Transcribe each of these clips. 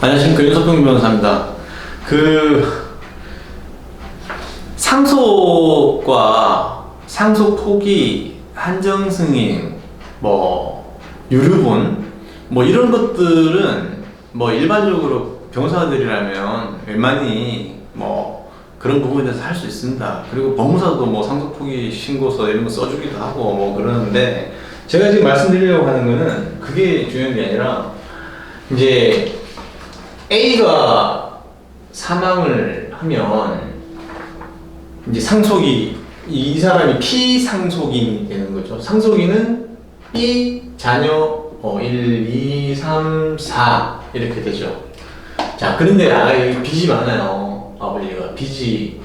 안녕하십니까 윤석동 변호사입니다. 그 상속과 상속 포기, 한정 승인, 뭐 유류분 뭐 이런 것들은 뭐 일반적으로 변호사들이라면 웬만히 뭐 그런 부분에 대해서 할 수 있습니다. 그리고 법무사도 뭐 상속 포기 신고서 이런 거 써주기도 하고 뭐 그러는데 제가 지금 말씀드리려고 하는 거는 그게 중요한 게 아니라 이제 A가 사망을 하면 이제 상속이 이 사람이 피상속인이 되는 거죠. 상속인은 B 자녀 어, 1, 2, 3, 4 이렇게 되죠. 자, 그런데 아, 빚이 많아요. 아버지가 빚이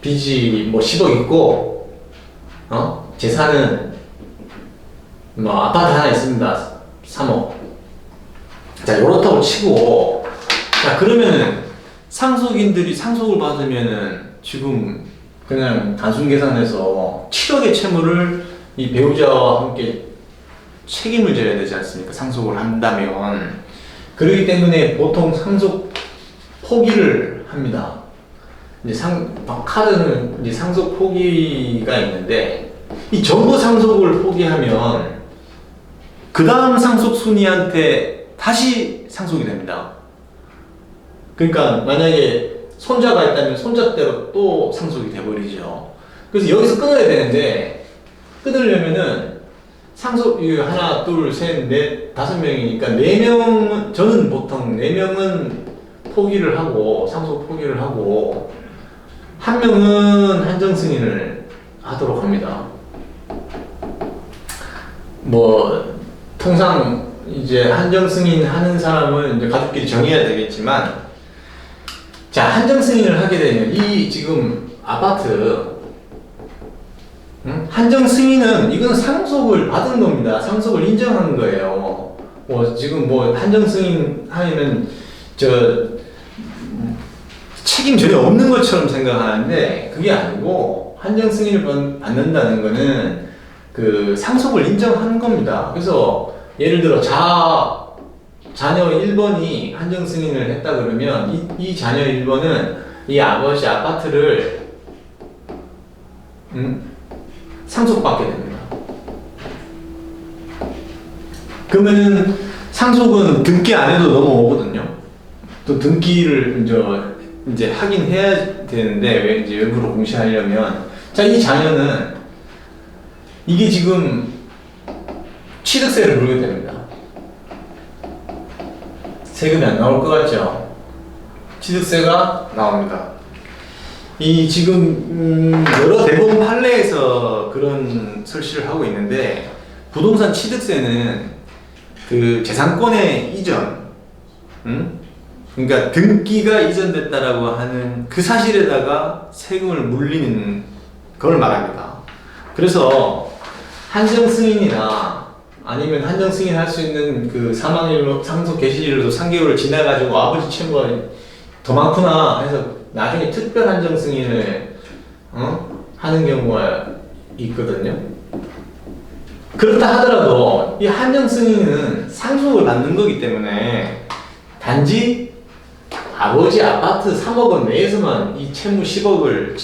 빚이 뭐 10억 있고 어? 재산은 뭐 아파트 하나 있습니다. 3억. 자, 요렇다고 치고, 자, 그러면은 상속인들이 상속을 받으면은 지금 그냥 단순 계산해서 7억의 채무를 이 배우자와 함께 책임을 져야 되지 않습니까? 상속을 한다면. 그렇기 때문에 보통 상속 포기를 합니다. 이제 상, 카드는 이제 상속 포기가 있는데, 이 전부 상속을 포기하면 그 다음 상속 순위한테 다시 상속이 됩니다. 그러니까 만약에 손자가 있다면 손자대로 또 상속이 돼버리죠. 그래서 여기서 끊어야 되는데 끊으려면은 상속 이 하나 둘셋넷 다섯 명이니까 네 명은 저는 보통 네 명은 포기를 하고 상속 포기를 하고 한 명은 한정 승인을 하도록 합니다. 뭐 통상 이제 한정 승인 하는 사람은 이제 가족끼리 정해야 되겠지만 자 한정 승인을 하게 되면 이 지금 아파트 응? 한정 승인은 이건 상속을 받은 겁니다. 상속을 인정하는 거예요. 뭐 지금 뭐 한정 승인 하면 저 음, 책임 전혀 없는 것처럼 생각하는데 그게 아니고 한정 승인을 받- 받는다는 거는 그 상속을 인정하는 겁니다. 그래서 예를 들어 자 자녀 1번이 한정 승인을 했다 그러면 이, 이 자녀 1번은 이 아버지 아파트를 음, 상속받게 됩니다. 그러면은 상속은 등기 안 해도 넘어오거든요. 또 등기를 이제 이제 하긴 해야 되는데 왜 이제 외부로 공시하려면 자 이 자녀는 이게 지금 취득세를 물게 됩니다. 세금이 안 나올 것 같죠? 취득세가 나옵니다. 이 지금 음, 여러 대법원 판례에서 그런 설치를 하고 있는데 부동산 취득세는 그 재산권의 이전, 음? 그러니까 등기가 이전됐다라고 하는 그 사실에다가 세금을 물리는 걸 말합니다. 그래서 한정 승인이나 아니면 한정 승인 할 수 있는 그 사망일로 상속 개시일로도 3개월을 지나가지고 아버지 채무가 더 많구나 해서 나중에 특별 한정 승인을 어? 하는 경우가 있거든요. 그렇다 하더라도 이 한정 승인은 상속을 받는 거기 때문에 단지 아버지 아파트 3억 원 내에서만 이 채무 10억을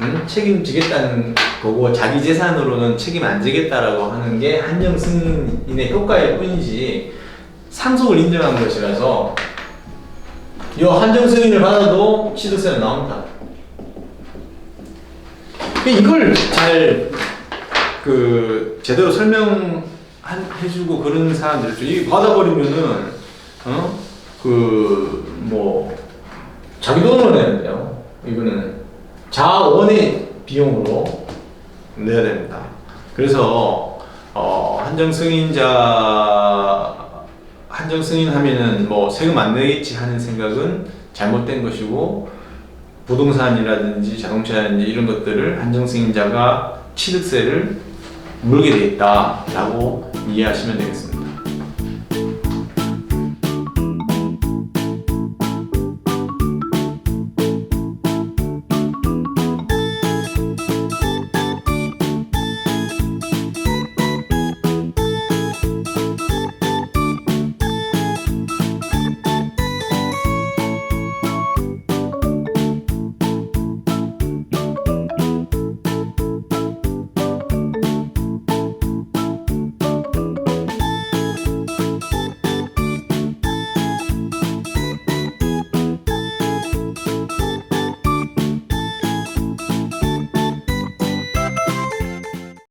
음? 책임지겠다는 거고 자기 재산으로는 책임 안 지겠다라고 하는 게 한정 승인의 효과일 뿐이지 상속을 인정한 것이라서 이 한정 승인을 받아도 취득세는 나옵니다. 이걸 잘 그 제대로 설명해주고 그런 사람들. 이 받아버리면은 어 그 뭐 자기 돈으로 내야 돼요. 이거는 자원의 비용으로 내야 됩니다. 그래서 어 한정 승인자 한정 승인하면은 뭐 세금 안 내겠지 하는 생각은 잘못된 것이고 부동산이라든지 자동차라든지 이런 것들을 한정 승인자가 취득세를 물게 돼 있다라고 이해하시면 되겠습니다.